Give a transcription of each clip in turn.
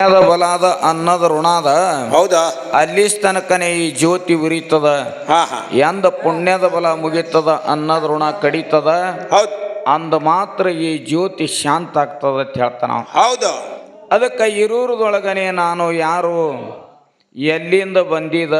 ಪುಣ್ಯದ ಬಲಾದ ಅನ್ನದ ಋಣಾದ ಹೌದಾ? ಅಲ್ಲಿ ತನಕನೇ ಈ ಜ್ಯೋತಿ ಉರಿತದ. ಎಂದ ಪುಣ್ಯದ ಬಲ ಮುಗಿತದ ಅನ್ನದ ಋಣ ಕಡಿತದ. ಅಂದ ಮಾತ್ರ ಈ ಜ್ಯೋತಿ ಶಾಂತ ಆಗ್ತದ ಅಂತ ಹೇಳ್ತಾನ. ಹೌದು. ಅದಕ್ಕೆ ಇರೂರದೊಳಗನೆ ನಾನು ಯಾರು? ಎಲ್ಲಿಂದ ಬಂದಿದ?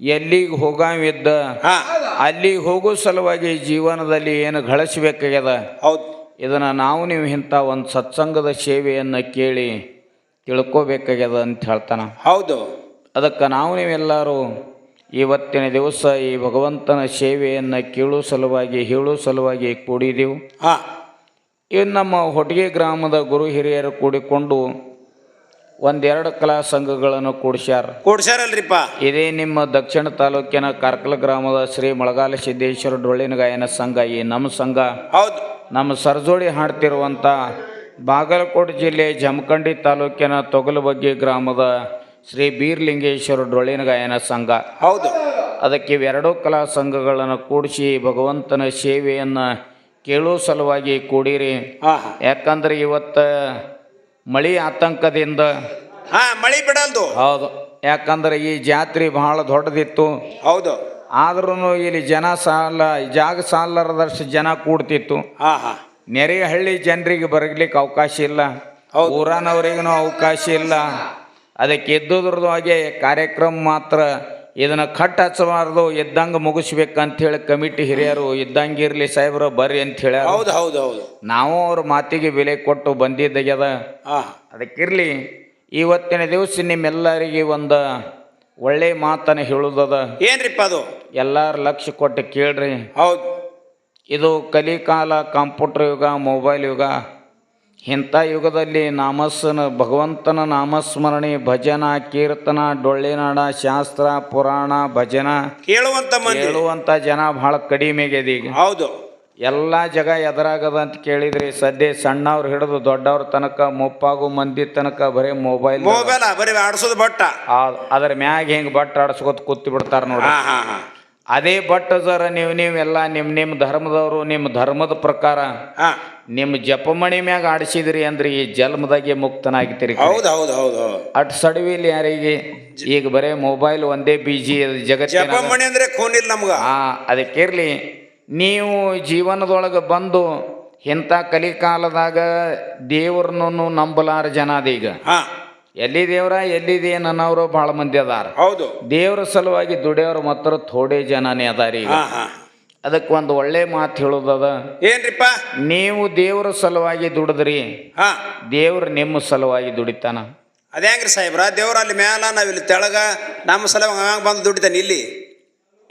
ಎಲ್ಲಿಗೆ ಹೋಗಾವಿದ್ದ ಅಲ್ಲಿ ಅಲ್ಲಿಗೆ ಹೋಗೋ ಸಲುವಾಗಿ ಜೀವನದಲ್ಲಿ ಏನು ಗಳಿಸಬೇಕಾಗ್ಯದ ಹೌದು. ಇದನ್ನು ನಾವು ನೀವು ಇಂಥ ಒಂದು ಸತ್ಸಂಗದ ಸೇವೆಯನ್ನು ಕೇಳಿ ತಿಳ್ಕೋಬೇಕಾಗ್ಯದ ಅಂತ ಹೇಳ್ತಾನೆ. ಹೌದು. ಅದಕ್ಕೆ ನಾವು ನೀವೆಲ್ಲರೂ ಇವತ್ತಿನ ದಿವಸ ಈ ಭಗವಂತನ ಸೇವೆಯನ್ನು ಕೇಳೋ ಸಲುವಾಗಿ ಹೇಳು ಸಲುವಾಗಿ ಕೂಡಿದೆವು. ಹಾ. ಇನ್ನು ನಮ್ಮ ಹೊಟ್ಟಿಗೆ ಗ್ರಾಮದ ಗುರು ಹಿರಿಯರು ಕೂಡಿಕೊಂಡು ಒಂದೆರಡು ಕಲಾ ಸಂಘಗಳನ್ನು ಕೂಡಿಸ್ಯಾರ. ಕೂಡ್ಸ್ಯಾರಲ್ರಿಪ್ಪ. ಇದೇ ನಿಮ್ಮ ದಕ್ಷಿಣ ತಾಲೂಕಿನ ಕಾರ್ಕಲ ಗ್ರಾಮದ ಶ್ರೀ ಮೊಳಗಾಲ ಸಿದ್ದೇಶ್ವರ ಡೊಳ್ಳಿನ ಗಾಯನ ಸಂಘ ಈ ನಮ್ಮ ಸಂಘ. ಹೌದು. ನಮ್ಮ ಸರ್ಜೋಳಿ ಹಾಡ್ತಿರುವಂಥ ಬಾಗಲಕೋಟೆ ಜಿಲ್ಲೆ ಜಮಖಂಡಿ ತಾಲೂಕಿನ ತೊಗಲಬಗ್ಗಿ ಗ್ರಾಮದ ಶ್ರೀ ಬೀರ್ಲಿಂಗೇಶ್ವರ ಡೊಳ್ಳಿನ ಗಾಯನ ಸಂಘ. ಹೌದು. ಅದಕ್ಕೆ ಇವೆರಡೂ ಕಲಾ ಸಂಘಗಳನ್ನು ಕೂಡಿಸಿ ಭಗವಂತನ ಸೇವೆಯನ್ನು ಕೇಳೋ ಸಲುವಾಗಿ ಕೂಡಿರಿ. ಯಾಕಂದ್ರೆ ಇವತ್ತು ಮಳಿ ಆತಂಕದಿಂದ ಹಾ ಮಳಿ ಬಿಡಲ್ದು. ಹೌದು. ಯಾಕಂದ್ರೆ ಈ ಜಾತ್ರೆ ಬಹಳ ದೊಡ್ಡದಿತ್ತು. ಹೌದು. ಆದ್ರೂ ಇಲ್ಲಿ ಜನ ಸಾಲ ಜಾಗ ಸಾಲರದಷ್ಟು ಜನ ಕೂಡ್ತಿತ್ತು. ಹಾ ಹಾ. ನೆರೆಯ ಹಳ್ಳಿ ಜನರಿಗೆ ಬರಲಿಕ್ಕೆ ಅವಕಾಶ ಇಲ್ಲ. ಊರನವರಿಗೂ ಅವಕಾಶ ಇಲ್ಲ. ಅದಕ್ಕೆ ಎದ್ದುದ್ರದ್ದು ಹಾಗೆ ಕಾರ್ಯಕ್ರಮ ಮಾತ್ರ ಇದನ್ನು ಕಟ್ ಹಚ್ಚಬಾರ್ದು ಇದ್ದಂಗೆ ಮುಗಿಸ್ಬೇಕಂತ ಹೇಳಿ ಕಮಿಟಿ ಹಿರಿಯರು ಇದ್ದಂಗೆ ಇರಲಿ ಸಾಹೇಬ್ರು ಬರ್ರಿ ಅಂತ ಹೇಳ ಹೌದು ಹೌದು ಹೌದು. ನಾವು ಅವ್ರ ಮಾತಿಗೆ ಬೆಲೆ ಕೊಟ್ಟು ಬಂದಿದ್ದಾಗ್ಯದ. ಅದಕ್ಕಿರಲಿ ಇವತ್ತಿನ ದಿವಸ ನಿಮ್ಮೆಲ್ಲರಿಗೆ ಒಂದು ಒಳ್ಳೆ ಮಾತನ್ನು ಹೇಳುದದ. ಏನ್ರಿಪ್ಪ ಅದು? ಎಲ್ಲಾರು ಲಕ್ಷ ಕೊಟ್ಟು ಕೇಳ್ರಿ. ಹೌದು. ಇದು ಕಲಿಕಾಲ ಕಂಪ್ಯೂಟರ್ ಯುಗ ಮೊಬೈಲ್ ಯುಗ. ಇಂಥ ಯುಗದಲ್ಲಿ ನಾಮಸ್ಸನ ಭಗವಂತನ ನಾಮಸ್ಮರಣೆ ಭಜನ ಕೀರ್ತನ ಡೊಳ್ಳಿನಾಡ ಶಾಸ್ತ್ರ ಪುರಾಣ ಭಜನ. ಕೇಳುವಂತ ಕೇಳುವಂತ ಜನ ಬಹಳ ಕಡಿಮೆ ಆಗ್ಯದ ಈಗ. ಹೌದು. ಎಲ್ಲ ಜಗ ಎದುರಾಗದ ಅಂತ ಕೇಳಿದ್ರಿ ಸದ್ಯ ಸಣ್ಣವ್ರು ಹಿಡಿದು ದೊಡ್ಡವ್ರ ತನಕ ಮುಪ್ಪಾಗು ಮಂದಿ ತನಕ ಬರೀ ಮೊಬೈಲ್. ಮೊಬೈಲ್ ಬರೀ ಆಡಿಸೋದು ಬಟ್ಟ. ಅದ್ರ ಮ್ಯಾಗ ಹೆಂಗ್ ಬಟ್ ಆಡ್ಸ್ಕೊತ ಕೂತ್ ಬಿಡ್ತಾರ ನೋಡಿ ಅದೇ ಬಟ್ ಜರ ನೀವು ನೀವೆಲ್ಲ ನಿಮ್ಮ ನಿಮ್ಮ ಧರ್ಮದವರು ನಿಮ್ಮ ಧರ್ಮದ ಪ್ರಕಾರ ನಿಮ್ಮ ಜಪಮಣಿ ಮ್ಯಾಗ ಆಡಿಸಿದ್ರಿ ಅಂದ್ರೆ ಈ ಜನ್ಮದಾಗೆ ಮುಕ್ತನಾಗಿತ್ತೀರಿ ಹೌದು ಹೌದು ಹೌದು ಹೌದು. ಅಟ್ ಸಡವಿಲ್ ಯಾರಿಗೆ? ಈಗ ಬರೇ ಮೊಬೈಲ್ ಒಂದೇ ಬಿಜಿ ಜಗತ್ತಿನ ಜಪಮಣಿ ಅಂದ್ರೆ ಖೂನ್ ಇಲ್ಲ ನಮ್ಗ. ಆ ಅದಕ್ಕಿರ್ಲಿ ನೀವು ಜೀವನದೊಳಗೆ ಬಂದು ಇಂಥ ಕಲಿಕಾಲದಾಗ ದೇವ್ರನ್ನು ನಂಬಲಾರ ಜನ ಅದೀಗ. ಈಗ ಹಾ. ಎಲ್ಲಿ ದೇವ್ರ ಎಲ್ಲಿದೆ ಅನ್ನೋರು ಬಹಳ ಮಂದಿ ಅದಾರ. ಹೌದು. ದೇವ್ರ ಸಲುವಾಗಿ ದುಡಿಯೋರು ಮಾತ್ರ ಥೋಡೆ ಜನನೇ ಅದಾರಿ ಅದಕ್ಕೆ ಒಂದು ಒಳ್ಳೆ ಮಾತು ಹೇಳೋದದ ಏನ್ರಿಪ್ಪ? ನೀವು ದೇವ್ರ ಸಲುವಾಗಿ ದುಡಿದ್ರಿ ದೇವ್ರ ದೇವ್ರು ನಿಮ್ಮ ಸಲುವಾಗಿ ದುಡಿತಾನ. ಅದೇ ಸಾಹೇಬ್ರ? ದೇವ್ರ ಅಲ್ಲಿ ಮ್ಯಾಲ ನಾವಿಲ್ಲಿ ತೆಳಗ ನಮ್ಮ ಸಲುವಾಗಿ ಬಂದು ದುಡಿತಾನೆ ಇಲ್ಲಿ.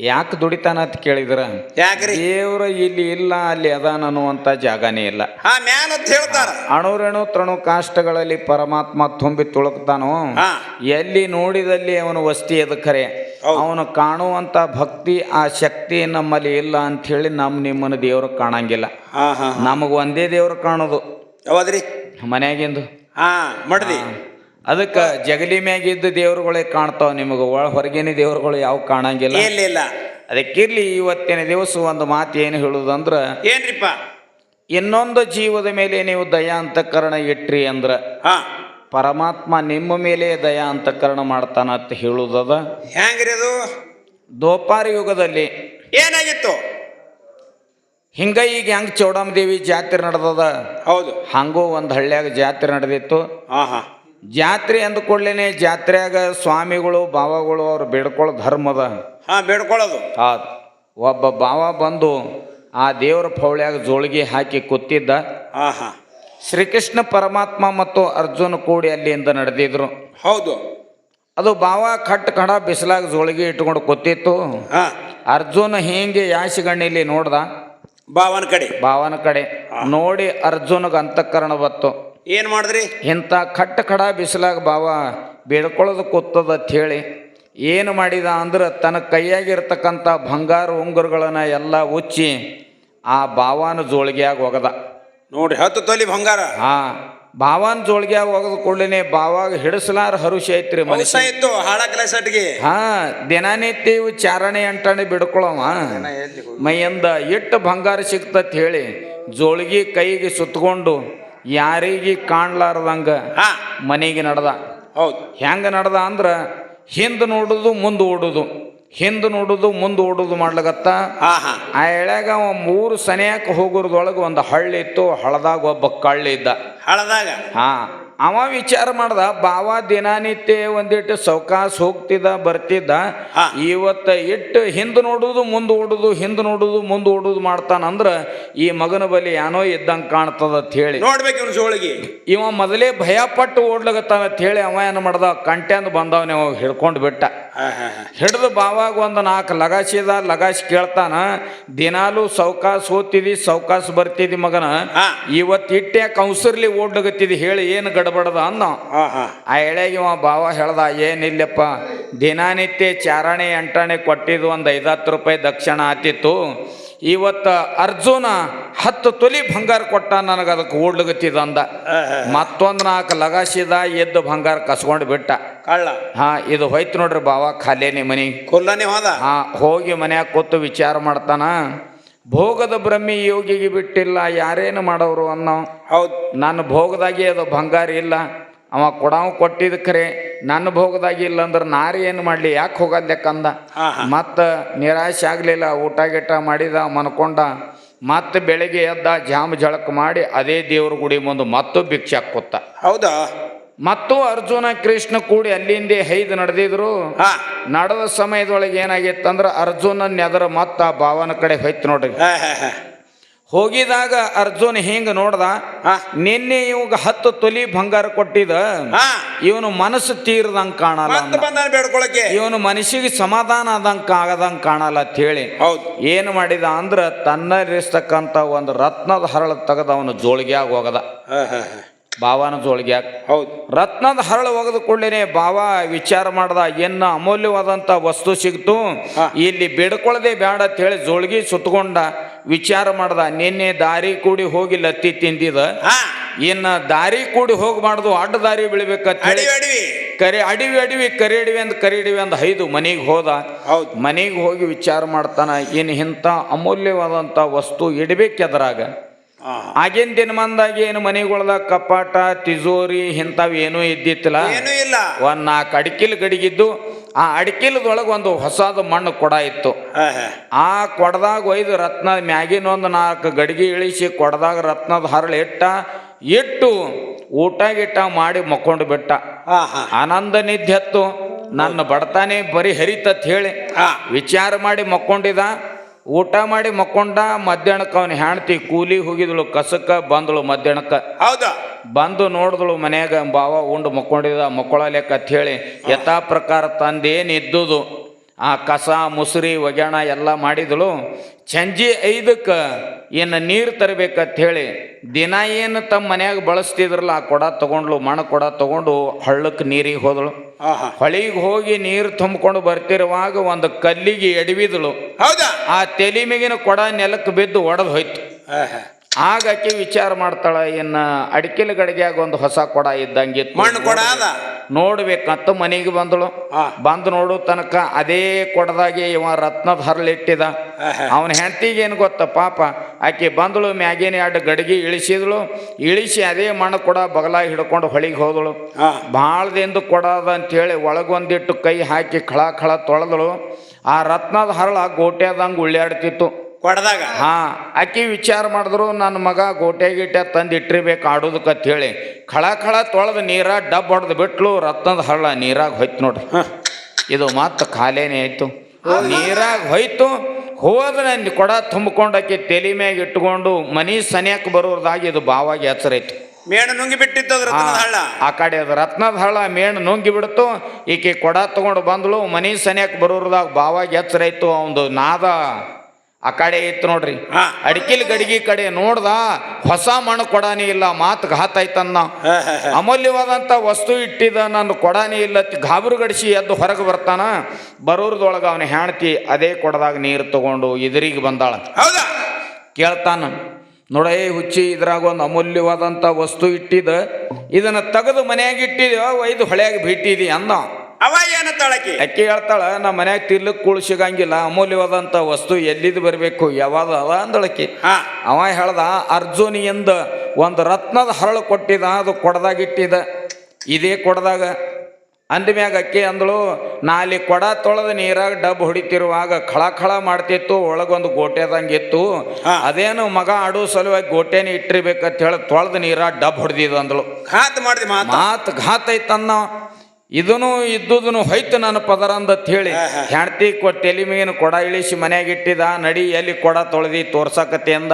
ಯಾಕೆ ದುಡಿತಾನ ಅಂತ ಕೇಳಿದ್ರ? ಯಾಕ್ರಿ? ದೇವ್ರ ಇಲ್ಲಿ ಇಲ್ಲ ಅಲ್ಲಿ ಅದಾನ ಅನ್ನುವಂತ ಜಾಗನೇ ಇಲ್ಲ. ಹಾ ಮ್ಯಾಲ ಅಂತ ಹೇಳ್ತಾರ. ಅಣುರೆಣು ತೃಣು ಕಾಷ್ಟಗಳಲ್ಲಿ ಪರಮಾತ್ಮ ತುಂಬಿ ತುಳುಕ್ತಾನೋ? ಎಲ್ಲಿ ನೋಡಿದಲ್ಲಿ ಅವನು ವಸ್ತಿ ಎದ ಖರೆ. ಹೌದು. ಅವನು ಕಾಣುವಂತ ಭಕ್ತಿ ಆ ಶಕ್ತಿ ನಮ್ಮಲ್ಲಿ ಇಲ್ಲ ಅಂತ ಹೇಳಿ ನಮ್ಮ ನಿಮ್ಮನ್ನು ದೇವ್ರು ಕಾಣಂಗಿಲ್ಲ. ನಮಗೆ ಒಂದೇ ದೇವ್ರ ಕಾಣೋದು. ಯಾವಾಗ್ರಿ ಮನ್ಯಾಗಿಂದು. ಹಾ ಮಡ್ದಿ. ಅದಕ್ಕೆ ಜಗಲಿ ಮ್ಯಾಗಿದ್ದ ದೇವ್ರುಗಳೇ ಕಾಣ್ತಾವ ನಿಮಗೆ. ಒಳ ಹೊರಗಿನ ದೇವ್ರುಗಳು ಯಾವ ಕಾಣಂಗಿಲ್ಲ. ಇಲ್ಲ ಇಲ್ಲ ಅದಕ್ಕಿರ್ಲಿ ಇವತ್ತಿನ ದಿವಸ ಒಂದು ಮಾತು ಏನು ಹೇಳುದಂದ್ರೆ ಏನ್ರಿಪ್ಪ? ಇನ್ನೊಂದು ಜೀವದ ಮೇಲೆ ನೀವು ದಯಾ ಅಂತಃಕರಣ ಇಟ್ರಿ ಅಂದ್ರೆ ಪರಮಾತ್ಮ ನಿಮ್ಮ ಮೇಲೆ ದಯಾ ಅಂತಃಕರಣ ಮಾಡ್ತಾನ ಅಂತ ಹೇಳುದದ. ಹೆಂಗ್ರಿ ಅದು? ದೋಪಾರ ಯುಗದಲ್ಲಿ ಏನಾಗಿತ್ತು? ಹಿಂಗ ಈಗ ಹೆಂಗ್ ಚೌಡಮ್ಮ ದೇವಿ ಜಾತ್ರೆ ನಡೆದದ? ಹೌದು. ಹಂಗೂ ಒಂದು ಹಳ್ಳಿಯಾಗ ಜಾತ್ರೆ ನಡೆದಿತ್ತು. ಆಹಾ. ಹಾ ಜಾತ್ರೆ ಅಂದ ಕೂಡ್ಲೇನೆ ಜಾತ್ರೆಯಾಗ ಸ್ವಾಮಿಗಳು ಬಾವಗಳು ಅವ್ರು ಬೇಡ್ಕೊಳ್ಳೋ ಧರ್ಮದ ಹಾ ಬೇಡ್ಕೊಳ್ಳೋದು ಹೌದು. ಒಬ್ಬ ಬಾವ ಬಂದು ಆ ದೇವರ ಪೌಳ್ಯಾಗ ಜೋಳಿಗೆ ಹಾಕಿ ಕೂತಿದ್ದ. ಆಹಾ ಶ್ರೀಕೃಷ್ಣ ಪರಮಾತ್ಮ ಮತ್ತು ಅರ್ಜುನ ಕೂಡಿ ಅಲ್ಲಿಂದ ನಡೆದಿದ್ರು. ಹೌದು. ಅದು ಬಾವ ಕಟ್ಟ ಕಡ ಬಿಸಿಲಾಗ ಜೋಳಿಗೆ ಇಟ್ಕೊಂಡು ಕೂತಿತ್ತು. ಹಾ. ಅರ್ಜುನ ಹಿಂಗೆ ಯಾಸಿಗಣ್ಣಿಲಿ ನೋಡ್ದ. ಬಾವನ ಕಡೆ. ಬಾವನ ಕಡೆ. ನೋಡಿ ಅರ್ಜುನಗ ಅಂತಃಕರಣ ಬತ್ತು ಏನ್ ಮಾಡಿದ್ರಿ? ಇಂಥ ಕಟ್ಟ ಕಡ ಬಿಸಿಲಾಗ ಬಾವ ಬೇಡ್ಕೊಳ್ಳೋದು ಕೂತದ ಅಂತ ಹೇಳಿ ಏನು ಮಾಡಿದ ಅಂದ್ರೆ ತನ್ನ ಕೈಯಾಗಿರ್ತಕ್ಕಂಥ ಬಂಗಾರ ಉಂಗುರಗಳನ್ನು ಎಲ್ಲ ಉಚ್ಚಿ ಆ ಬಾವಾನ ಜೋಳಿಗೆಯಾಗಿ ಒಗದ. ನೋಡ್ರಿ ಹತ್ತು ತೊಲಿ ಬಂಗಾರ. ಹಾ ಬಾವನ ಜೋಳಿಗೆಯಾಗಿ ಒಗದ ಕೂಡಲೇ ಬಾವಾಗ ಹಿಡಿಸಲಾರ ಹರುಷ ಐತ್ರಿ ಮನುಷ್ಯ. ಇತ್ತು ಹಾಳಾಕಲ ಸಟ್ಗೆ. ಹಾ ದಿನನಿತ್ಯ ಇವು ಚಾರಣೆ ಅಂಟಾಣೆ ಬಿಡ್ಕೊಳವ. ಮೈಯಿಂದ ಇಟ್ಟು ಬಂಗಾರ ಸಿಗ್ತತ್ ಹೇಳಿ ಜೋಳಿಗೆ ಕೈಗೆ ಸುತ್ತಕೊಂಡು ಯಾರಿಗೆ ಕಾಣ್ಲಾರ್ದಂಗ ಮನೆಗೆ ನಡೆದ. ಹೌದು. ಹೆಂಗ ನಡೆದ ಅಂದ್ರ ಹಿಂದೆ ನೋಡುದು ಮುಂದೆ ಓಡುದು. ಹಿಂದೆ ನೋಡುದು ಮುಂದೆ ಓಡುದು ಮಾಡ್ಲಗತ್ತ ಆ ಎಳ್ಯಾಗ ಮೂರು ಸನಿಯಾಕ ಹೋಗೋದ್ರೊಳಗೆ ಒಂದು ಹಳ್ಳಿ ಇತ್ತು ಹಳದಾಗ ಒಬ್ಬ ಕಳ್ಳಿ ಇದ್ದ ಹಳದಾಗ? ಹಾ. ಅವ ವಿಚಾರ ಮಾಡ್ದ ಬಾವ ದಿನಾನಿತ್ಯ ಒಂದಿಟ್ಟು ಸೌಕಾಸ್ ಹೋಗ್ತಿದ್ದ ಬರ್ತಿದ್ದ. ಇವತ್ತ ಇಟ್ಟು ಹಿಂದೆ ನೋಡುದು ಮುಂದೆ ಓಡುದು ಹಿಂದೆ ನೋಡುದು ಮುಂದೆ ಓಡುದು ಮಾಡ್ತಾನಂದ್ರ ಈ ಮಗನ ಬಲಿ ಏನೋ ಇದ್ದಂಗೆ ಕಾಣ್ತದ ಅಂತ ಹೇಳಿ. ನೋಡ್ಬೇಕು ಇವ್ನ ಜೋಳಿಗೆ. ಇವ ಮೊದಲೇ ಭಯಪಟ್ಟು ಓಡ್ಲಗತ್ತಾನ ಅಂತ ಹೇಳಿ ಅವ ಏನು ಮಾಡ್ದ ಕಂಟ್ಯಾಂದು ಬಂದವನೇ ಹಿಡ್ಕೊಂಡು ಬಿಟ್ಟ. ಹಿಡಿದು ಬಾವಾಗ ಒಂದು ನಾಲ್ಕು ಲಗಾಸಿದ ಲಗಾಸಿ ಕೇಳ್ತಾನ ದಿನಾಲು ಸೌಕಾಸ್ ಓದ್ತಿದಿ ಸೌಕಾಸ್ ಬರ್ತಿದಿ ಮಗನ. ಇವತ್ತು ಇಟ್ಟೆ ಕೌಸರ್ಲಿ ಓಡ್ಲಗತ್ತಿದಿ ಹೇಳಿ ಏನು ಗಡಬಡದ ಹಾ ಆ ಎಳೆಗೆ ಇವ ಬಾವ ಹೇಳ್ದ ಏನಿಲ್ಲಪ್ಪ ದಿನನಿತ್ಯ ಚಾರಣೆ ಎಂಟಾಣೆ ಕೊಟ್ಟಿದ್ದು ಒಂದು ಐದತ್ತು ರೂಪಾಯಿ ದಕ್ಷಿಣ ಆತಿತ್ತು. ಇವತ್ತು ಅರ್ಜುನ ಹತ್ತು ತೊಲಿ ಬಂಗಾರ ಕೊಟ್ಟ ನನಗೆ ಅದಕ್ಕೆ ಓಡ್ಲಗತ್ತಿದ ಅಂದ. ಮತ್ತೊಂದು ನಾಲ್ಕು ಲಗಾಸಿದ ಎದ್ದು ಬಂಗಾರ ಕಸ್ಕೊಂಡು ಬಿಟ್ಟ. ಕಳ್ಳ ಹಾ ಇದು ಹೋಯ್ತು ನೋಡ್ರಿ ಬಾವ ಖಾಲೇನಿ ಮನಿ. ಕೊಲ್ಲನೆ ಹೋದ? ಹಾ ಹೋಗಿ ಮನ್ಯಾಗ ಕೂತು ವಿಚಾರ ಮಾಡ್ತಾನ. ಭೋಗದ ಬ್ರಹ್ಮಿ ಯೋಗಿಗೆ ಬಿಟ್ಟಿಲ್ಲ ಯಾರೇನು ಮಾಡೋರು ಅನ್ನೋ. ಹೌದು. ನನ್ನ ಭೋಗದಾಗೆ ಅದು ಬಂಗಾರ ಇಲ್ಲ. ಅವ ಕೊಡಾವ್ ಕೊಟ್ಟಿದ್ ಖರೆ ನನ್ನ ಭೋಗದಾಗಿ ಇಲ್ಲ ಅಂದ್ರೆ ನಾರಿ ಏನು ಮಾಡಲಿ ಯಾಕೆ ಹೋಗಲ್ಲೆಕ್ಕಂದ ಯಾಕಂದ ಹಾ. ಮತ್ತು ನಿರಾಶೆ ಆಗಲಿಲ್ಲ ಊಟ ಗೀಟ ಮಾಡಿದ ಮನ್ಕೊಂಡ ಮತ್ತೆ ಬೆಳಗ್ಗೆ ಎದ್ದ ಜಾಮ್ ಜಳಕ ಮಾಡಿ ಅದೇ ದೇವ್ರ ಗುಡಿ ಮುಂದೆ ಮತ್ತು ಭಿಕ್ಷೆ ಕೂತ ಹೌದಾ? ಮತ್ತು ಅರ್ಜುನ ಕೃಷ್ಣ ಕೂಡಿ ಅಲ್ಲಿಂದ ಹೈದು ನಡೆದಿದ್ರು. ನಡೆದ ಸಮಯದೊಳಗೆ ಏನಾಗಿತ್ತಂದ್ರೆ ಅರ್ಜುನ ನೆದರ ಮತ್ತ ಆ ಭಾವನ ಕಡೆ ಹೋಯ್ತು ನೋಡ್ರಿ. ಹೋಗಿದಾಗ ಅರ್ಜುನ್ ಹಿಂಗ ನೋಡ್ದ. ನಿನ್ನೆ ಇವಾಗ ಹತ್ತು ತೊಲಿ ಬಂಗಾರ ಕೊಟ್ಟಿದ ಇವನು ಮನಸ್ಸು ತೀರ್ದಂಗ್ ಕಾಣಲ್ಲ ಬೇಡ್ಕೊಳಕ್ಕೆ? ಇವನು ಮನಸ್ಸಿಗೆ ಸಮಾಧಾನ ಆದಂಗ ಆಗದಂಗ ಕಾಣಲ್ಲ ಅಂತ ಹೇಳಿ. ಹೌದು. ಏನು ಮಾಡಿದ ಅಂದ್ರ ತನ್ನಲ್ಲಿರ್ತಕ್ಕಂಥ ಒಂದು ರತ್ನದ ಹರಳು ತೆಗೆದ ಅವನು ಜೋಳಿಗೆ ಹೋಗದ. ಬಾವನ ಜೋಳಿಗ್ಯಾಗ ಹೌದು. ರತ್ನದ ಹರಳು ಒಗೆದು ಕೂಡಲೇ ಬಾವ ವಿಚಾರ ಮಾಡ್ದ ಏನು ಅಮೂಲ್ಯವಾದಂಥ ವಸ್ತು ಸಿಗ್ತು. ಇಲ್ಲಿ ಬೇಡ್ಕೊಳ್ಳದೆ ಬೇಡ ಅಂತ ಹೇಳಿ ಜೋಳಿಗೆ ಸುತ್ತಕೊಂಡ ವಿಚಾರ ಮಾಡ್ದ. ನಿನ್ನೆ ದಾರಿ ಕೂಡಿ ಹೋಗಿ ಲತ್ತಿ ತಿಂದಿದ. ಇನ್ನ ಇನ್ನು ದಾರಿ ಕೂಡಿ ಹೋಗ್ಬಾರ್ದು ಅಡ್ಡ ದಾರಿ ಬೀಳ್ಬೇಕಂತ ಹೇಳಿ ಅಡಿವಿ ಅಡಿವಿ. ಕರಿ ಅಡಿವಿ ಅಡಿವಿ ಕರಿ ಅಡಿವಿ ಅಂತ ಅಂದ್ ಐದು ಮನೆಗೆ ಹೋದ. ಹೌದು. ಮನೆಗೆ ಹೋಗಿ ವಿಚಾರ ಮಾಡ್ತಾನ. ಇನ್ನು ಇಂಥ ಅಮೂಲ್ಯವಾದಂಥ ವಸ್ತು ಇಡಬೇಕು ಎದ್ರಾಗ. ಹಾ ಆಗಿನ ದಿನಮಂದಾಗ ಏನು ಮನೆಗೊಳದಾಗ ಕಪಾಟ ತಿಜೋರಿ ಇಂಥವು ಏನೂ ಇದ್ದಿತ್ತಿಲ್ಲ. ಏನೂ ಇಲ್ಲ. ಒಂದ್ ನಾಲ್ಕು ಅಡಿಕಿಲ್ ಗಡಿಗಿದ್ದು ಆ ಅಡಿಕಿಲದೊಳಗೆ ಒಂದು ಹೊಸದು ಮಣ್ಣು ಕೊಡ ಇತ್ತು. ಆ ಕೊಡದಾಗ ಒಯ್ದು ರತ್ನ ಮ್ಯಾಗಿನ ಒಂದು ನಾಲ್ಕು ಗಡಿಗೆ ಇಳಿಸಿ ಕೊಡದಾಗ ರತ್ನದ ಹರಳು ಇಟ್ಟ ಇಟ್ಟು ಊಟ ಗಿಟ್ಟ ಮಾಡಿ ಮಕ್ಕೊಂಡು ಬಿಟ್ಟ. ಆನಂದ ನಿದ್ದೆತ್ತು ನನ್ನ ಬಡತಾನೆ ಬರಿ ಹರಿತತ್ ಹೇಳಿ. ವಿಚಾರ ಮಾಡಿ ಮಕ್ಕೊಂಡಿದ. ಊಟ ಮಾಡಿ ಮಕ್ಕೊಂಡ ಮಧ್ಯಾಹ್ನಕ್ಕೆ ಅವನ ಹೆಂಡ್ತಿ ಕೂಲಿ ಹೋಗಿದ್ಳು ಕಸಕ್ಕೆ ಬಂದಳು ಮಧ್ಯಾಹ್ನಕ್ಕೆ. ಹೌದಾ? ಬಂದು ನೋಡಿದಳು ಮನ್ಯಾಗ ಬಾವ ಉಂಡು ಮಕ್ಕೊಂಡಿದ ಮಕ್ಕಳಲೆಕ್ಕ ಅಂತ ಹೇಳಿ ಯಥಾ ಪ್ರಕಾರ ತಂದೇನು ಇದ್ದುದು ಆ ಕಸ ಮುಸುರಿ ಒಗ್ಯಾಣ ಎಲ್ಲ ಮಾಡಿದಳು. ಸಂಜೆ ಐದಕ್ಕೆ ಏನು ನೀರು ತರಬೇಕಂತ ಹೇಳಿ ದಿನ ಏನು ತಮ್ಮ ಮನ್ಯಾಗ ಬಳಸ್ತಿದ್ರಲ್ಲ ಆ ಕೊಡ ತಗೊಂಡ್ಲು ಮಣ್ಣು ಕೊಡ ತಗೊಂಡು ಹಳ್ಳಕ್ಕೆ ನೀರಿಗೆ ಹೋದಳು. ಹೊಳಿಗೆ ಹೋಗಿ ನೀರು ತುಂಬಿಕೊಂಡು ಬರ್ತಿರುವಾಗ ಒಂದು ಕಲ್ಲಿಗೆ ಎಡವಿದಳು. ಹೌದಾ? ಆ ತಲೆ ಮೇಗಿನ ಕೊಡ ನೆಲಕ್ಕೆ ಬಿದ್ದು ಒಡೆದು ಹೋಯ್ತು. ಆಗ ಆಕೆ ವಿಚಾರ ಮಾಡ್ತಾಳ ಇನ್ನ ಅಡಿಕೆಲ ಗಡಿಗ್ಯಾಗ ಒಂದು ಹೊಸ ಕೊಡ ಇದ್ದಂಗಿತ್ತು ಮಣ್ಣು ಕೊಡ ಅದ? ನೋಡ್ಬೇಕಂತ ಮನೆಗೆ ಬಂದಳು. ಬಂದು ನೋಡು ತನಕ ಅದೇ ಕೊಡದಾಗೆ ಇವ ರತ್ನದ ಹರಳಿಟ್ಟಿದ ಆಹಾ. ಅವನ ಹೆಂಡತಿಗೆ ಏನು ಗೊತ್ತ ಪಾಪ ಆಕೆ ಬಂದಳು ಮ್ಯಾಗಿನ ಎರಡು ಗಡಿಗೆ ಇಳಿಸಿದಳು. ಇಳಿಸಿ ಅದೇ ಮಣ್ಣು ಕೊಡ ಬಗಲಾಗಿ ಹಿಡ್ಕೊಂಡು ಹೊಳಿಗೆ ಹೋದಳು. ಭಾಳದಿಂದ ಕೊಡದ ಅಂತೇಳಿ ಒಳಗೊಂದಿಟ್ಟು ಕೈ ಹಾಕಿ ಖಳ ಖಳ ತೊಳೆದಳು. ಆ ರತ್ನದ ಹರಳ ಗೋಟ್ಯಾದಂಗೆ ಉಳ್ಳಾಡ್ತಿತ್ತು. ಕೊಡದಾಗ. ಹಾ ಆಕಿ ವಿಚಾರ ಮಾಡಿದ್ರು ನನ್ನ ಮಗ ಗೋಟೆ ಗೀಟೆ ತಂದು ಇಟ್ಟಿರ್ಬೇಕು ಆಡೋದಕ್ಕಂತ ಹೇಳಿ ಖಳ ಖಳ ತೊಳೆದು ನೀರ ಡಬ್ ಹೊಡೆದು ಬಿಟ್ಲು ರತ್ನದ ಹಳ್ಳ ನೀರಾಗ ಹೋಯ್ತು ನೋಡ್ರಿ. ಇದು ಮತ್ತೆ ಖಾಲೇನೇ ಆಯ್ತು. ನೀರಾಗ ಹೋಯ್ತು ಹೋದ್ರೆ ಅಲ್ಲಿ ಕೊಡ ತುಂಬಿಕೊಂಡಕ್ಕೆ ತಲೆ ಮ್ಯಾಗ ಇಟ್ಕೊಂಡು ಮನಿ ಸನಿಯಕ್ಕೆ ಬರೋದಾಗಿ ಇದು ಬಾವಾಗಿ ಹೆಸರೈತು ಮೇಣ ನುಂಗಿ ಬಿಟ್ಟಿತ್ತು ಹಳ್ಳ ಆ ಕಡೆ ಅದು ರತ್ನದ ಹಳ್ಳ ಮೇಣ ನುಂಗಿ ಬಿಡ್ತು ಈಕೆ ಕೊಡ ತಗೊಂಡು ಬಂದಳು ಮನಿ ಸನಿಯಕ್ಕೆ ಬರೋರ್ದಾಗ ಬಾವಾಗಿ ಹೆಸರೈತು ಅವನದು ನಾದ ಆ ಕಡೆ ಇತ್ತು ನೋಡ್ರಿ. ಅಡಿಕಿಲ್ ಗಡಿಗೆ ಕಡೆ ನೋಡ್ದ ಹೊಸ ಮಣ್ಣು ಕೊಡಾನಿ ಇಲ್ಲ ಮಾತು ಘಾತ ಆಯ್ತನ್ನ ಅಮೂಲ್ಯವಾದಂಥ ವಸ್ತು ಇಟ್ಟಿದ ನನ್ನ ಕೊಡಾನಿ ಇಲ್ಲ ಗಾಬರು ಗಡಿಸಿ ಎದ್ದು ಹೊರಗೆ ಬರ್ತಾನ ಬರೋರ್ದೊಳಗ ಅವನ ಹೆಣ್ತಿ ಅದೇ ಕೊಡದಾಗ ನೀರು ತಗೊಂಡು ಇದರಿಗೆ ಬಂದಾಳ. ಕೇಳ್ತಾನ ನೋಡೇ ಹುಚ್ಚಿ ಇದ್ರಾಗ ಒಂದು ಅಮೂಲ್ಯವಾದಂಥ ವಸ್ತು ಇಟ್ಟಿದ ಇದನ್ನ ತೆಗೆದು ಮನ್ಯಾಗ ಇಟ್ಟಿದ್ಯೋ ಒಯ್ದು ಹೊಳ್ಯಾಗ ಬಿಟ್ಟಿದಿ ಅಂದ. ಅವ ಏನ ತಾಳಕಿ ಅಕ್ಕಿ ಹೇಳ್ತಾಳ ನಮ್ಮ ಮನ್ಯಾಗ ತಿರ್ಲಕ್ ಕೂಳು ಸಿಗಂಗಿಲ್ಲ ಅಮೂಲ್ಯವಾದಂಥ ವಸ್ತು ಎಲ್ಲಿದ್ ಬರಬೇಕು ಯಾವಾಗ ಅದ? ಅಂದಳಕಿ ಅವ ಹೇಳ್ದ ಅರ್ಜುನಿಯಿಂದ ಒಂದು ರತ್ನದ ಹರಳು ಕೊಟ್ಟಿದ ಅದು ಕೊಡದಾಗಿಟ್ಟಿದ ಇದೇ ಕೊಡದಾಗ. ಅಂದ್ಮ್ಯಾಗ ಅಕ್ಕಿ ಅಂದಳು ನಾಲಿ ಕೊಡ ತೊಳೆದ ನೀರಾಗ ಡಬ್ ಹೊಡಿತಿರುವಾಗ ಖಳ ಖಳ ಮಾಡ್ತಿತ್ತು ಒಳಗೊಂದು ಗೋಟೆದಂಗೆ ಇತ್ತು. ಅದೇನು ಮಗ ಆಡೋ ಸಲುವಾಗಿ ಗೋಟೆನ ಇಟ್ಟಿರ್ಬೇಕಂತ ಹೇಳಿ ತೊಳೆದ ನೀರಾಗ ಡಬ್ ಹೊಡೆದಿದ್ದು ಅಂದಳು. ಘಾತ್ ಮಾಡಿದೆ ಮಾತು ಘಾತ ಐತನ್ನ. ಇದನ್ನು ಇದ್ದುದನ್ನು ಹೋಯ್ತು ನಾನು ಪದರ ಅಂದತ್ ಹೇಳಿ. ಹೆಂಡತಿ ತಲೆ ಮೇಗಿನ ಕೊಡ ಇಳಿಸಿ ಮನ್ಯಾಗ ಇಟ್ಟಿದ ನಡಿ ಎಲ್ಲಿ ಕೊಡ ತೊಳೆದಿ ತೋರ್ಸಕತ್ತೆ ಅಂದ.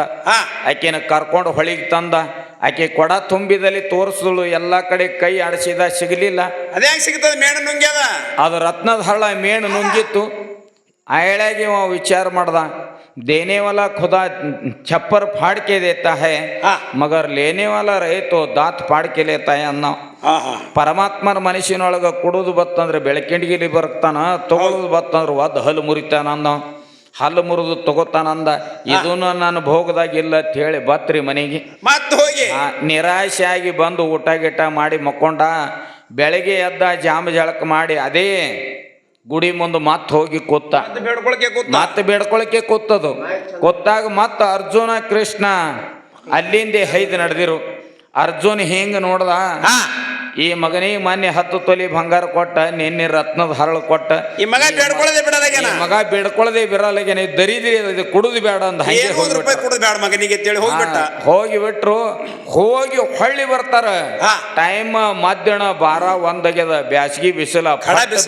ಆಕೆನ ಕರ್ಕೊಂಡು ಹೊಳಿಗೆ ತಂದ. ಆಕೆ ಕೊಡ ತುಂಬಿದಲ್ಲಿ ತೋರಿಸಿದಳು ಎಲ್ಲ ಕಡೆ ಕೈ ಆಡಿಸಿದ ಸಿಗಲಿಲ್ಲ. ಅದೇ ಸಿಗ್ತದೆ? ಮೇಣ ನುಂಗ್ಯದ? ಅದು ರತ್ನದ ಹಳ್ಳ ಮೇಣ ನುಂಗಿತ್ತು. ಆ ಎಳೆಗೆ ಇವ ವಿಚಾರ ಮಾಡ್ದ. देने वाला खुदा छप्पर फाड़ के देता है हाँ। मगर लेने वाला रहे तो दांत फाड़ के लेता है ಅನ್ನೋ ಹಾ ಹಾ ಪರಮಾತ್ಮನ ಮನುಷ್ಯನೊಳಗೆ ಕುಡುದು ಬತ್ತಂದ್ರೆ ಬೆಳಕಿಂಡಿಗಿಲಿ ಬರ್ತಾನ ತಗೊಳ್ಳೋದು ಬತ್ತಂದ್ರೆ ಒದ್ದು ಹಲ್ಲು ಮುರಿತಾನ ಅನ್ನೋ ಹಲ್ಲು ಮುರಿದು ತಗೋತಾನಂದ ಇದನ್ನು ನಾನು ಭೋಗದಾಗಿಲ್ಲ ಅಂತ ಹೇಳಿ ಬತ್ರಿ ಮನೆಗೆ ಮತ್ ಹೋಗಿ ಆ, ನಿರಾಶೆಯಾಗಿ ಬಂದು ಊಟ ಗಿಟ ಮಾಡಿ ಮಕ್ಕೊಂಡ ಬೆಳಗ್ಗೆ ಎದ್ದ ಜಾಮ ಜಳಕ ಮಾಡಿ ಅದೇ ಗುಡಿ ಮುಂದೆ ಮತ್ತೆ ಹೋಗಿ ಕೂತ. ಬೇಡ್ಕೊಳಕ್ಕೆ ಮತ್ತೆ ಬೇಡ್ಕೊಳಕ್ಕೆ ಕೂತದು. ಕೂತಾಗ ಮತ್ತೆ ಅರ್ಜುನ ಕೃಷ್ಣ ಅಲ್ಲಿಂದ ಹೈದು ನಡೆದಿರು. ಅರ್ಜುನ್ ಹೆಂಗೆ ನೋಡ್ದ ಈ ಮಗನಿಗೆ ಮೊನ್ನೆ ಹತ್ತು ತೊಲಿ ಬಂಗಾರ ಕೊಟ್ಟ ನಿನ್ನೆ ರತ್ನದ ಹರಳು ಕೊಟ್ಟ. ಈ ಮಗ ಬೇಡ್ಕೊಳ್ಳದೆ ಬಿಡದಾಗೇನ ಈ ಮಗ ಬೇಡ್ಕೊಳ್ಳದೆ ಬಿರಲ್ಲಾಗೇನೆ ದರಿದ್ರಿ ಇದು ಕುಡುದು ಬೇಡ ಅಂತ ಹಾಗೆ. ಕೊಡುದು ಬೇಡ ಮಗನಿಗೆ ತಿಳಿ ಹೋಗ್ಬಿಟ್ಟ. ಹೋಗಿಬಿಟ್ರು ಹೋಗಿ ಬಿಟ್ರು ಹೋಗಿ ಹೊಳ್ಳಿ ಬರ್ತಾರ. ಟೈಮ್ ಮಧ್ಯಾಹ್ನ ಬಾರ ಒಂದಾಗ್ಯದ ಬ್ಯಾಸಗಿ ಬಿಸಿಲ.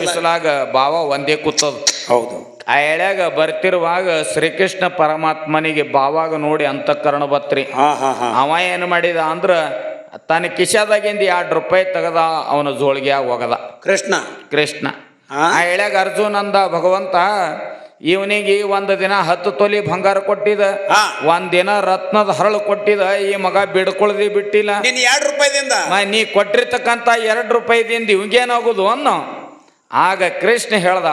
ಬಿಸಿಲಾಗ ಬಾವ ಒಂದೇ ಕೂತದ. ಹೌದು. ಆ ಎಳ್ಯಾಗ ಬರ್ತಿರುವಾಗ ಶ್ರೀಕೃಷ್ಣ ಪರಮಾತ್ಮನಿಗೆ ಬಾವಾಗ ನೋಡಿ ಅಂತಃಕರಣ ಬತ್ರಿ. ಅವ ಏನು ಮಾಡಿದ ಅಂದ್ರ ತನ್ನ ಕಿಶಾದಾಗಿಂದ ಎರಡು ರೂಪಾಯಿ ತೆಗೆದ ಅವನ ಜೋಳಿಗೆ ಹೋಗದ. ಕೃಷ್ಣ. ಕೃಷ್ಣ. ಆ? ಎಳ್ಯಾಗ ಅರ್ಜುನಂದ ಅಂದ ಭಗವಂತ ಇವನಿಗೆ ಒಂದು ದಿನ ಹತ್ತು ತೊಲಿ ಬಂಗಾರ ಕೊಟ್ಟಿದ. ಒಂದ್ ದಿನ ರತ್ನದ ಹರಳು ಕೊಟ್ಟಿದ ಈ ಮಗ ಬಿಡ್ಕೊಳ್ದಿ ಬಿಟ್ಟಿಲ್ಲ. ಎರಡು ರೂಪಾಯಿದಿಂದ? ನೀ ಕೊಟ್ಟಿರ್ತಕ್ಕಂಥ ಎರಡು ರೂಪಾಯಿದಿಂದ ಇವಂಗೇನಾಗೋದು ಅನ್ನೋ. ಆಗ ಕೃಷ್ಣ ಹೇಳ್ದ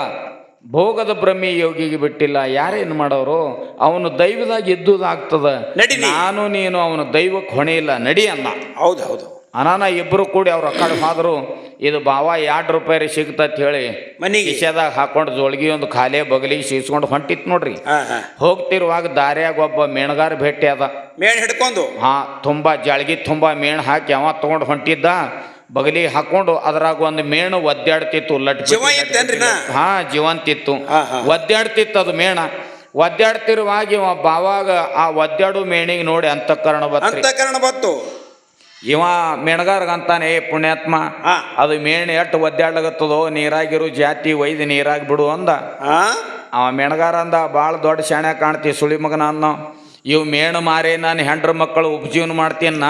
ಭೋಗದ ಭ್ರಮೆ ಯೋಗಿಗೆ ಬಿಟ್ಟಿಲ್ಲ. ಯಾರೇನು ಮಾಡೋರು? ಅವನು ದೈವದಾಗ ಇದ್ದುದಾಗ್ತದ ನಡಿ ನಾನು ನೀನು ಅವನ ದೈವಕ್ಕೆ ಹೊಣೆ ಇಲ್ಲ. ನಡಿ ಅನ್ನ. ಹೌದು ಹೌದು. ಅನಾನ ಇಬ್ಬರು ಕೂಡಿ ಅವ್ರ ಅಕ್ಕಡೆ ಹೋದ್ರು ಇದು ಬಾವ ಎರಡು ರೂಪಾಯಿ ಸಿಗ್ತತ್ ಹೇಳಿ. ಮನೆಗೆ. ಇಶದಾಗ ಹಾಕೊಂಡು ಜೋಳ್ಗಿ ಒಂದು ಖಾಲಿ ಬಗಲಿಗೆ ಸೀಸ್ಕೊಂಡು ಹೊಂಟಿತ್ತು ನೋಡ್ರಿ. ಹೋಗ್ತಿರುವಾಗ ದಾರಿಯಾಗ ಒಬ್ಬ ಮೇಣಗಾರ ಭೇಟಿ ಅದ. ಮೇಣ ಹಿಡ್ಕೊಂಡು. ಹಾ ತುಂಬಾ ಜಾಳ್ಗಿ ತುಂಬಾ ಮೇಣ ಹಾಕಿ ಅವ ತಗೊಂಡು ಹೊಂಟಿದ್ದ. ಬಗಲಿಗೆ ಹಾಕೊಂಡು ಅದ್ರಾಗ ಒಂದು ಮೇಣ ಒದ್ದಾಡ್ತಿತ್ತು ಲಟ್? ಹಾ ಜೀವಂತಿತ್ತು. ಒದ್ದಾಡ್ತಿತ್ತು ಅದು ಮೇಣ. ಒದ್ದಾಡ್ತಿರುವಾಗ ಇವ ಬಾವಾಗ ಆ ಒದ್ದಾಡು ಮೇಣಿಗೆ ನೋಡಿ ಅಂತಃಕರಣ ಕರ್ಣ ಅಂತಃಕರಣ ಬತ್ತು. ಇವ ಮೇಣಗಾರ್ಗ ಅಂತಾನೆ ಏ ಪುಣ್ಯಾತ್ಮ ಅದು ಮೇಣ ಎಟ್ಟು ಒದ್ದಾಡ್ಲಾಗತ್ತದೋ ನೀರಾಗಿರು ಜಾತಿ ಒಯ್ದು ನೀರಾಗಿ ಬಿಡು ಅಂದ. ಆ? ಅವ ಮೆಣಗಾರ ಅಂದ ಭಾಳ ದೊಡ್ಡ ಶಾಣೆ ಕಾಣ್ತಿ ಸುಳಿ ಮಗನ ಅನ್ನೋ ಇವು ಮೇಣ ಮಾರಿ ನಾನು ಹೆಂಡ್ರ ಮಕ್ಕಳು ಉಪಜೀವನ ಮಾಡ್ತೀನ.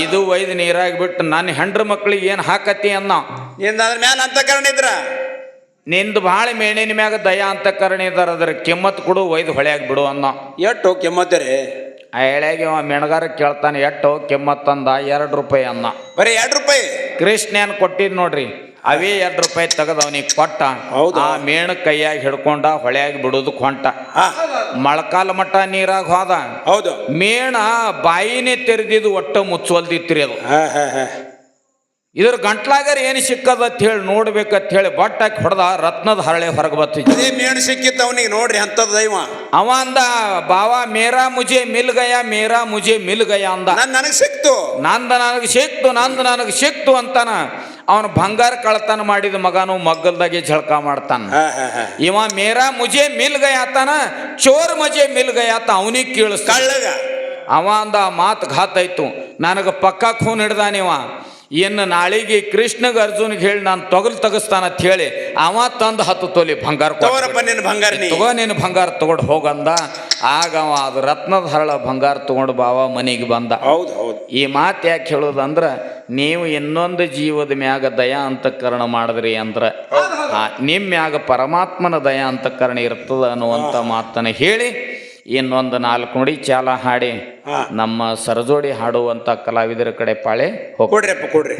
ಇದು ಒಯ್ದು ನೀರಾಗಿ ಬಿಟ್ಟು ನನ್ನ ಹೆಂಡ್ರ ಮಕ್ಳಿಗೆ ಏನು ಹಾಕತಿ ಅನ್ನೋ? ನಿಂದ ಅದ್ರ ಮ್ಯಾಲ ಅಂತಃಕರಣ ಇದ್ರ? ನಿಂದು ಭಾಳ ಮೇಣಿನ ಮ್ಯಾಗ ದಯಾ ಅಂತ ಕರಣಿ ಇದಾರ ಅದ್ರ ಕಿಮ್ಮತ್ ಕೊಡು ಒಯ್ದು ಹೊಳ್ಯಾಗಿ ಬಿಡು ಅನ್ನೋ. ಎಷ್ಟು ರೀ? ಆ ಎಳೆಗೆ ಅವ ಮೆಣಗಾರ ಕೇಳ್ತಾನೆ ಎಟ್ಟು ಕೆಮ್ಮತ್ತಂದ ಎರಡು ರೂಪಾಯಿ ಅನ್ನ. ಬರೀ ಎರಡು ರೂಪಾಯಿ? ಕೃಷ್ಣನ ಕೊಟ್ಟಿದ್ ನೋಡ್ರಿ ಅವೇ ಎರಡು ರೂಪಾಯಿ ತೆಗೆದು ಅವನಿಗೆ ಕೊಟ್ಟ. ಹೌದು. ಆ ಮೇಣ ಕೈಯಾಗಿ ಹಿಡ್ಕೊಂಡ ಹೊಳೆಯಾಗಿ ಬಿಡೋದು ಹೊಂಟ ಹಾ. ಮೊಳಕಾಲ ಮಟ್ಟ ನೀರಾಗ ಹೋದ. ಹೌದು. ಮೇಣ ಬಾಯಿನೇ ತೆರೆದಿದ್ದು ಒಟ್ಟ ಮುಚ್ಚುವಲ್ದಿತ್ರಿ ಅದು. ಹಾ ಹಾ ಹಾ. ಇದ್ರ ಗಂಟ್ಲಾಗರ ಏನು ಸಿಕ್ಕದತ್ ಹೇಳಿ ನೋಡ್ಬೇಕಂತ ಹೇಳಿ ಬಟ್ಟಾಕಿ ಹೊಡೆದ ರತ್ನದ ಹರಳೆ ಹೊರಗೆ ಬತ್ತಿದ್ದ. ಈ ಮೇಣ್ ಸಿಕ್ಕಿತ್ತು ಅವನಿಗೆ ನೋಡ್ರಿ ಅಂತದ್ ದೈವ. ಅವ ಅಂದ ಬಾವಾ ಮೇರಾ ಮುಜೆ ಮಿಲ್ ಗಯ ಮೇರಾ ಮುಜೆ ಮಿಲ್ ಗಯ ಅಂದ. ನನ್ ನನಗ್ ಸಿಕ್ತು. ನಂದ ನನಗೆ ಸಿಕ್ತು ನಂದ ನನಗೆ ಸಿಕ್ತು ಅಂತಾನ. ಅವನು ಬಂಗಾರ ಕಳ್ತನ ಮಾಡಿದ ಮಗನು ಮಗ್ಗಲ್ದಾಗೆ ಝಳಕ ಮಾಡ್ತಾನ. ಇವ ಮೇರಾ ಮುಜೆ ಮಿಲ್ ಗಯ ಆತಾನ ಚೋರ್ ಮಜೆ ಮಿಲ್ ಗಯ ಆತ ಅವನಿಗೆ ಕೇಳಿಸ್ ಕಳ್ಳಗ. ಅವ ಅಂದ ಮಾತು ಘಾತಾಯ್ತು. ನನಗೆ ಪಕ್ಕ ಖೂನ್ ಹಿಡ್ದಾನಿವ ಇನ್ನು ನಾಳಿಗೆ ಕೃಷ್ಣಗ ಅರ್ಜುನ್ಗೆ ಹೇಳಿ ನಾನು ತೊಗಲ್ ತಗಸ್ತಾನ ಅಂತ ಹೇಳಿ ಅವ ತಂದು ಹತ್ತು ತೊಲಿ ಬಂಗಾರ ತಗೋ ನೀನು ಬಂಗಾರ ತಗೊಂಡು ಹೋಗಂದ. ಆಗ ಅವ ಅದು ರತ್ನದ ಹರಳ ಬಂಗಾರ ತಗೊಂಡು ಬಾವ ಮನೆಗೆ ಬಂದ. ಹೌದು ಹೌದು. ಈ ಮಾತು ಯಾಕೆ ಹೇಳೋದಂದ್ರೆ ನೀವು ಇನ್ನೊಂದು ಜೀವದ ಮ್ಯಾಗ ದಯಾ ಅಂತಃಕರಣ ಮಾಡಿದ್ರಿ ಅಂದ್ರೆ ನಿಮ್ಮ ಮ್ಯಾಗ ಪರಮಾತ್ಮನ ದಯಾ ಅಂತಃಕರಣ ಇರ್ತದ ಅನ್ನುವಂಥ ಮಾತನ್ನು ಹೇಳಿ ಇನ್ನೊಂದು ನಾಲ್ಕು ನುಡಿ ಚಾಲ ಹಾಡಿ ನಮ್ಮ ಸರಜೋಡಿ ಹಾಡುವಂಥ ಕಲಾವಿದರ ಕಡೆ ಪಾಳೆ ಹೋಗಿ ಕೊಡ್ರಿಪ್ಪ ಕೊಡ್ರಿ.